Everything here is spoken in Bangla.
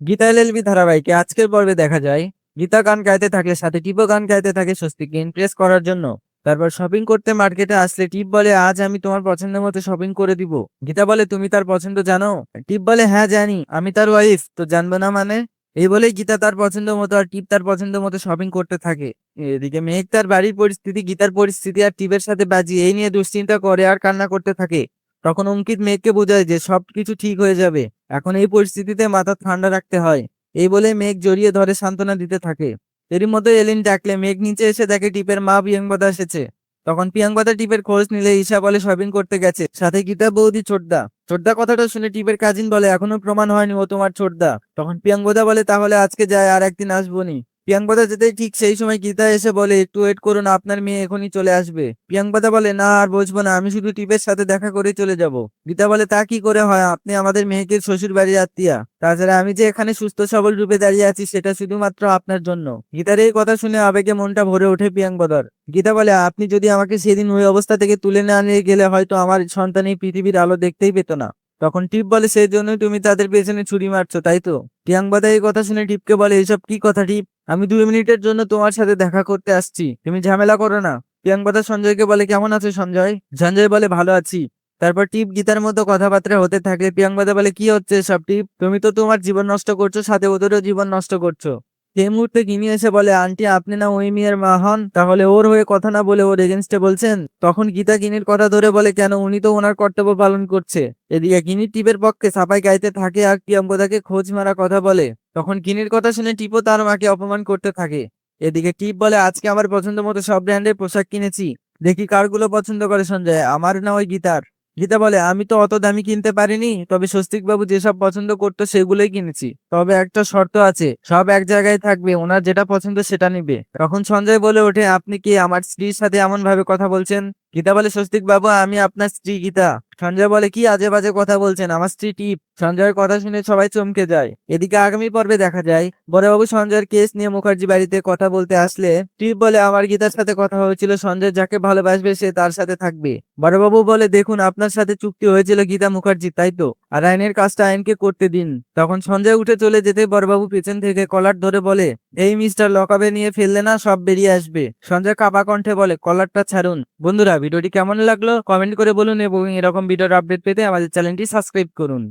গীতা এলএলবি ধারাবাহিকে আজকের পর্বে দেখা যায়। গীতা গান গাইতে থাকলে সাথে টিপও গান গাইতে থাকে স্বস্তিকে ইমপ্রেস করার জন্য। তারপর শপিং করতে মার্কেটে আসলে টিপ বলে, আজ আমি তোমার পছন্দের মতো শপিং করে দিব। গীতা বলে, তুমি তার পছন্দ জানো? টিপ বলে হ্যাঁ জানি। আমি তার ওয়াইফ তো জানব না মানে? এই বলেই গীতা তার পছন্দ মতো আর টিপ তার পছন্দ মতো শপিং করতে থাকে। এদিকে মেঘ তার বাড়ির পরিস্থিতি, গীতার পরিস্থিতি আর টিপের সাথে বাজি এই নিয়ে দুশ্চিন্তা করে আর কান্না করতে থাকে। তখন অঙ্কিত মেঘকে বোঝায় যে সবকিছু ঠিক হয়ে যাবে। এখন এই পরিস্থিতিতে মাথা ঠান্ডা রাখতে হয়। এই বলে মেঘ জড়িয়ে ধরে সান্ত্বনা দিতে থাকে। এরই মধ্যে এলিন ডাকলে, মেঘ নিচে এসে দেখে টিপের মা প্রিয়াঙ্গদা এসেছে। তখন প্রিয়াঙ্গদা টিপের খোঁজ নিলে ঈশা বলে, শপিং করতে গেছে। সাথে গীতা বৌদি ছোটদা। ছোটদা কথাটা শুনে টিপের কাজিন বলে, এখনও প্রমাণ হয়নি ও তোমার ছোটদা। তখন প্রিয়াঙ্গদা বলে, তাহলে আজকে যায় আর একদিন আসবনি প্রিয়াঙ্গদা যেতেই ঠিক সেই সময় গীতা এসে বলে, একটু ওয়েট করুন, আপনার মেয়ে এখনই চলে আসবে। প্রিয়াঙ্গদা বলে, না, আর বসবো না, আমি শুধু টিপের সাথে দেখা করে চলে যাব। গীতা বলে, তা কি করে হয়? আপনি আমাদের মেয়েকে শ্বশুর বাড়ির আত্মীয়া। তাছাড়া আমি যে এখানে সুস্থ সবল রূপে দাঁড়িয়ে আছি, সেটা শুধুমাত্র আপনার জন্য। গীতার এই কথা শুনে আবেগে মনটা ভরে ওঠে প্রিয়াঙ্গদার গীতা বলে, আপনি যদি আমাকে সেদিন ওই অবস্থা থেকে তুলে না নিয়ে গেলে হয়তো আমার সন্তান এই পৃথিবীর আলো দেখতেই পেত না। তখন টিপ বলে, সেই জন্যই তুমি তাদের পেছনে ছুরি মারছো, তাই তো? প্রিয়াঙ্গদা এই কথা শুনে টিপকে বলে, এসব কি কথা টিপ? আমি দুই মিনিটের জন্য তোমার সাথে দেখা করতে আসছি। তুমি ঝামেলা করো না। প্রিয়াঙ্গদা সঞ্জয়কে বলে, কেমন আছো সঞ্জয়? সঞ্জয় বলে, ভালো আছি। তারপর টিপ গীতার মতো কথাবার্তা হতে থাকে। প্রিয়াঙ্গদা বলে, কি হচ্ছে সব টিপ? তুমি তো তোমার জীবন নষ্ট করছ, সাথে ওদেরও জীবন নষ্ট করছ। সেই মুহূর্তে গিনি এসে বলে, আন্টি, আপনি না ওই মেয়ের মা হন? তাহলে ওর হয়ে কথা না বলে ওর এগেনস্টে বলছেন? তখন গীতা গিনির কথা ধরে বলে, কেন? উনি তো ওনার কর্তব্য পালন করছে। এদিকে গিনি টিপের পক্ষে সাফাই গাইতে থাকে আর প্রিয়ঙ্কদাকে খোঁজ মারা কথা বলে। তখন গিনির কথা শুনে টিপও তার মাকে অপমান করতে থাকে। এদিকে টিপ বলে, আজকে আমার পছন্দ মতো সব ব্র্যান্ডের পোশাক কিনেছি। দেখি কারগুলো পছন্দ করে সঞ্জয়। আমার না ওই গীতার। গীতা বলে, আমি তো অত দামি কিনতে পারিনি, তবে স্বস্তিক বাবু যেসব পছন্দ করতো সেগুলোই কিনেছি। তবে একটা শর্ত আছে, সব এক জায়গায় থাকবে, ওনার যেটা পছন্দ সেটা নিবে। তখন সঞ্জয় বলে ওঠে, আপনি কি আমার স্ত্রীর সাথে এমন ভাবে কথা বলছেন? গীতা বলে স্বস্তিক বাবু আমি আপনার স্ত্রী গীতা। সঞ্জয় বলে, কি আজে বাজে কথা বলছেন? আমার স্ত্রী টিপ। সঞ্জয়ের কথা শুনে সবাই চমকে যায়। এদিকে আগামী পর্বে দেখা যায়। বড়বাবু সঞ্জয়ের কেস নিয়ে মুখার্জি বাড়িতে কথা বলতে আসলে টিপ বলে, আমার গীতার সাথে কথা হয়েছিল। সঞ্জয় যাকে ভালোবাসবে সে তার সাথে থাকবে। বড়বাবু বলে, দেখুন, আপনার সাথে চুক্তি হয়েছিল গীতা মুখার্জি, তাই তো? আর আইনের কাজটা আইনকে করতে দিন। তখন সঞ্জয় উঠে চলে যেতে বড়বাবু পেছন থেকে কলার ধরে বলে, এই মিস্টার লকাবে নিয়ে ফেললে না সব বেরিয়ে আসবে। সঞ্জয় কাপা কণ্ঠে বলে, কলারটা ছাড়ুন। বন্ধুরা, ভিডিওটি কেমন লাগল? কমেন্ট করে বলুন এবং এরকম ভিডিওর আপডেট পেতে আমাদের চ্যানেলটি সাবস্ক্রাইব করুন।